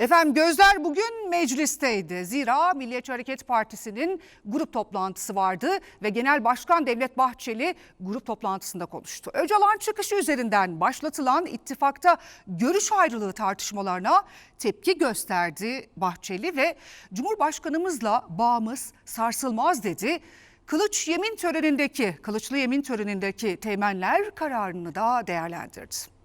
Efendim gözler bugün meclisteydi. Zira Milliyetçi Hareket Partisi'nin grup toplantısı vardı ve Genel Başkan Devlet Bahçeli grup toplantısında konuştu. Öcalan çıkışı üzerinden başlatılan ittifakta görüş ayrılığı tartışmalarına tepki gösterdi Bahçeli ve Cumhurbaşkanımızla bağımız sarsılmaz dedi. Kılıç yemin törenindeki, kılıçlı yemin törenindeki temenler kararını da değerlendirdi.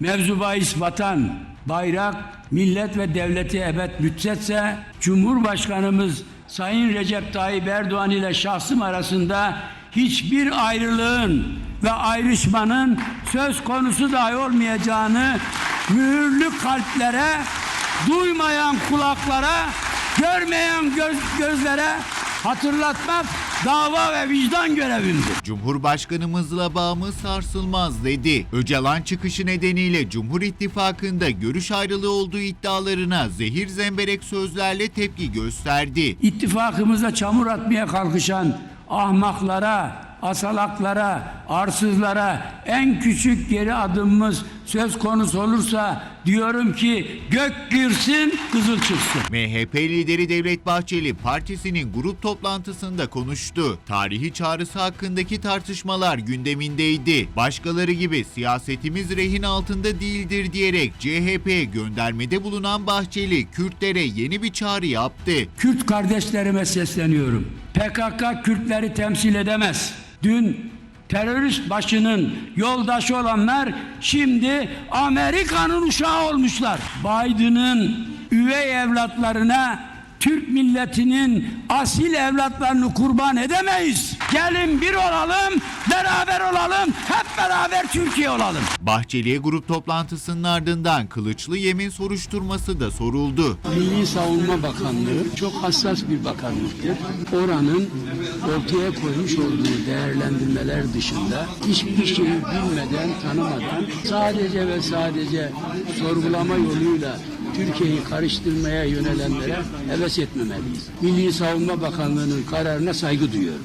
Mevzu bahis vatan, bayrak, millet ve devleti ebed müddetse Cumhurbaşkanımız Sayın Recep Tayyip Erdoğan ile şahsım arasında hiçbir ayrılığın ve ayrışmanın söz konusu dahi olmayacağını mühürlü kalplere, duymayan kulaklara, görmeyen göz, gözlere hatırlatmak dava ve vicdan görevimdir. Cumhurbaşkanımızla bağımız sarsılmaz dedi. Öcalan çıkışı nedeniyle Cumhur İttifakı'nda görüş ayrılığı olduğu iddialarına zehir zemberek sözlerle tepki gösterdi. İttifakımıza çamur atmaya kalkışan ahmaklara, asalaklara, arsızlara en küçük geri adımımız söz konusu olursa diyorum ki gök girsin, kızıl çıksın. MHP lideri Devlet Bahçeli partisinin grup toplantısında konuştu. Tarihi çağrısı hakkındaki tartışmalar gündemindeydi. Başkaları gibi siyasetimiz rehin altında değildir diyerek CHP'ye göndermede bulunan Bahçeli Kürtlere yeni bir çağrı yaptı. Kürt kardeşlerime sesleniyorum. PKK Kürtleri temsil edemez. Dün terörist başının yoldaşı olanlar şimdi Amerika'nın uşağı olmuşlar. Biden'ın üvey evlatlarına Türk milletinin asil evlatlarını kurban edemeyiz. Gelin bir olalım, beraber olalım, hep beraber Türkiye olalım. Bahçeli'ye grup toplantısının ardından kılıçlı yemin soruşturması da soruldu. Milli Savunma Bakanlığı çok hassas bir bakanlıktır. Oranın ortaya koymuş olduğu değerlendirmeler dışında hiçbir şeyi bilmeden, tanımadan sadece ve sadece sorgulama yoluyla Türkiye'yi karıştırmaya yönelenlere heves etmemeliyiz. Milli Savunma Bakanlığı'nın kararına saygı duyuyorum.